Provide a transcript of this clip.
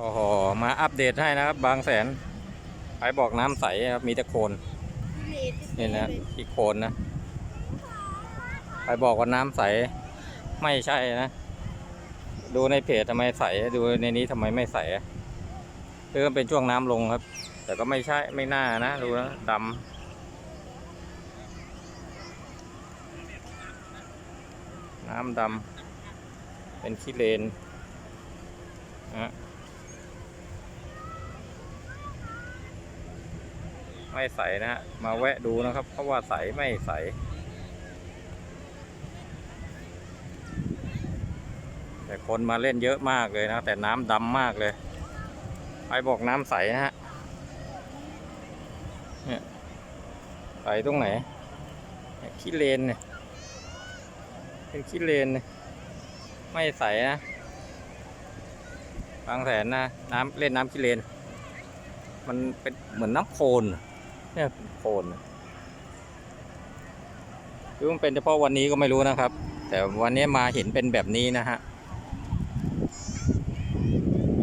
โอ้โห มาอัปเดตให้นะครับ บางแสนไปบอกน้ำใสครับ มีแต่โคลนนี่นะที่โคลนนะไปบอกว่าน้ำใส ไม่ใช่นะ ดูในเพจทำไมใส ดูในนี้ทำไมไม่ใสคือมันเป็นช่วงน้ำลงครับ แต่ก็ไม่ใช่ ไม่น่านะ ดูนะดำน้ำดำเป็นขี้เลนนะ ไม่ใสนะฮะมาแวะดูนะครับ เพราะว่าใสไม่ใสแต่คนมาเล่นเยอะมากเลยนะ แต่น้ำดำมากเลยไปบอกน้ำใสนะฮะเนี่ยใสตรงไหนขี้เลนเนี่ยเป็นขี้เลนเนี่ยไม่ใสนะบางแสนนะน้ำเล่นน้ำขี้เลน มันเป็นเหมือนน้ำโคลน เนี่ยโคลนอะหรือมันเป็นเฉพาะวันนี้ก็ไม่รู้นะครับ แต่วันนี้มาเห็นเป็นแบบนี้นะฮะ